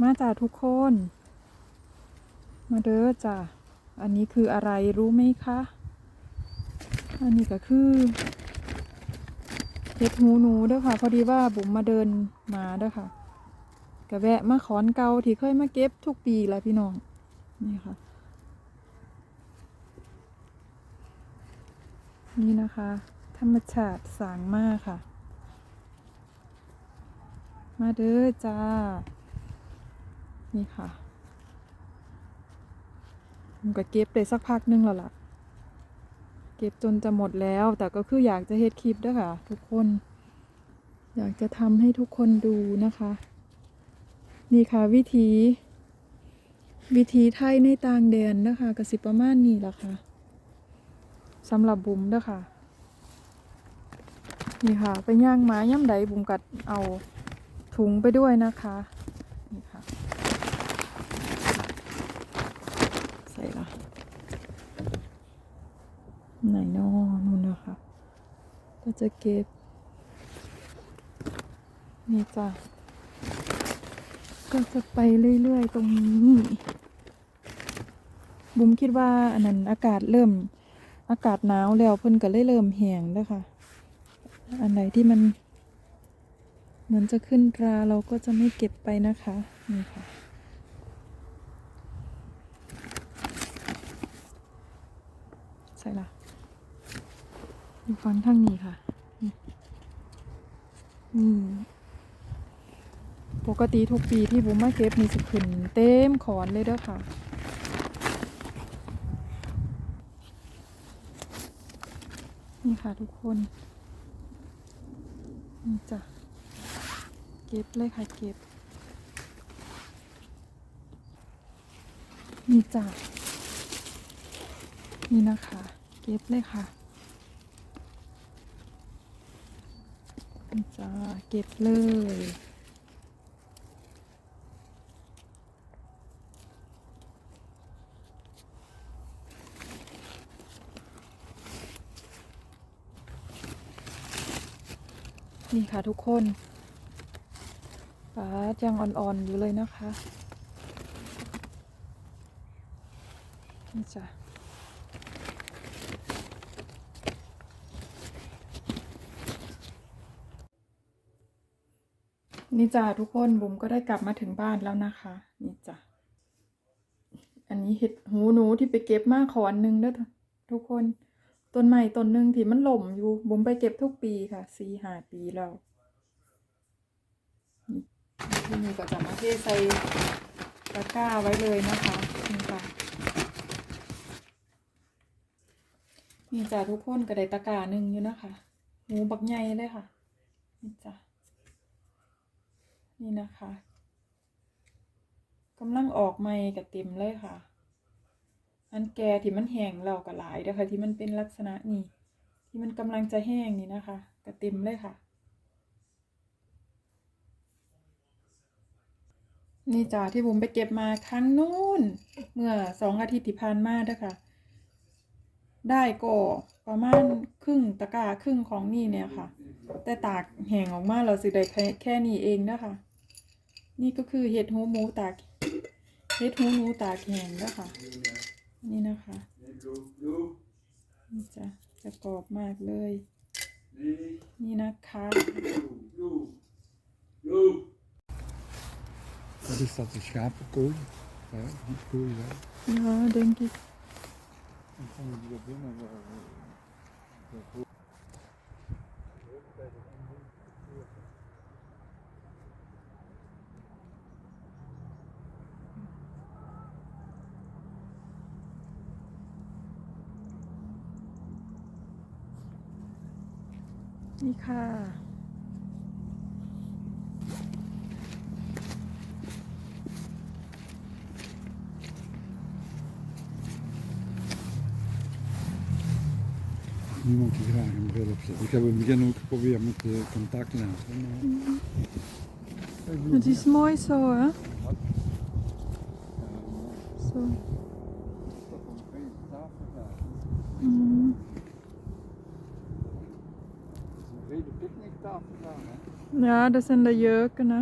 มาจ้าทุกคน มาเด้อจ้าอันนี้คืออะไรรู้ไหมคะ อันนี้ก็คือเห็ดหูหนูเด้อค่ะ พอดีว่าบุ๋มมาเดินมาเด้อค่ะกะแวะมาขอนเกาที่เคยมาเก็บทุกปีแล้วพี่น้องนี่ค่ะ นี่นะคะ ธรรมชาติสางมากค่ะ มาเด้อจ้า นี่ค่ะผมก็เก็บได้สักพักนึงแล้วล่ะ เก็บจนจะหมดแล้ว แต่ก็คืออยากจะเฮ็ดคลิปด้วยค่ะ ทุกคน อยากจะทำให้ทุกคนดูนะคะ นี่ค่ะวิธี วิธีไทยในต่างแดนนะคะกระสิประมาณนี้ละค่ะสำหรับบุ๋มด้อค่ะ นี่ค่ะ ไปย่างหมาย่ำใดบุ๋มกัดเอาถุงไปด้วยนะคะ นี่ค่ะ ใส่ละ ไหนนอนู่นนะคะ ก็จะเก็บ นี่จ้ะ ก็จะไปเรื่อยๆ ตรงนี้ บุมคิดว่าอันนั้นอากาศเริ่ม อากาศหนาวแล้วเพิ่นก็เลยเริ่มแห้งแล้วค่ะ อันไหนที่มันเหมือนจะขึ้นราเราก็จะไม่เก็บไปนะคะ นี่ค่ะใส่ละ อยู่ฟังทางนี้ค่ะ นี่ปกติทุกปีที่บุมมาเก็บนี่สิขึ้นเต็มขอนเลยเด้อค่ะ นี่ค่ะทุกคน นี่จ้ะ เก็บเลยค่ะเก็บ นี่จ้ะ นี่นะคะ เก็บเลยค่ะ จ้ะเก็บเลย นี่ค่ะทุกคนปลายังอ่อนๆอยู่เลยนะคะ นี่จ้ะ นี่จ้ะทุกคนบุ๋มก็ได้กลับมาถึงบ้านแล้วนะคะ นี่จ้ะอันนี้เห็ดหูหนูที่ไปเก็บมาขอนหนึ่งเด้อทุกคนต้นใหม่ต้นหนึ่งที่มันหล่มอยู่บุ๋มไปเก็บทุกปีค่ะสี่ห้าปีแล้วนี่ที่นี่ก็จะมาเทใส่ตะกร้าไว้เลยนะคะนี่ค่ะนี่จ้ะทุกคนก็ได้ตะกร้าหนึ่งอยู่นะคะ หูบักใหญ่เลยค่ะนี่จ้ะ นี่นะคะกำลังออกใหม่กับเต็มเลยค่ะ อันแก่ที่มันแห้งเราก็หลายเด้อค่ะที่มันเป็นลักษณะนี้ ที่มันกำลังจะแห้งนี่นะคะกระเต็มเลยค่ะ นี่จ้าที่ผมไปเก็บมาครั้งนู้น เมื่อสองอาทิตย์ที่ผ่านมาเด้อค่ะ ได้ก็ประมาณครึ่งตะกร้าครึ่งของนี่เนี่ยค่ะ แต่ตากแห้งออกมาเราสิได้แค่แค่นี้เองนะคะ นี่ก็คือเห็ดหูหมูตากเห็ดหูหมูตากแห้งนะคะนี่นะคะนี่จะจะกรอบมากเลย นี่นะคะ Wat is dat, een schapenkooi? Ja, die kooi, ja. ja denk ik Dan komen die er binnen. นี่ค่ะ Niemand die graag een bril opzet. Ik heb in het begin ook geprobeerd met de contactlens. hè, maar- Het is mooi zo, hè? Ja, Zo. maar is dat van twee tafel daar? Mm. Brede picknicktafel daar, hè? Ja, dat zijn de jurken, hè?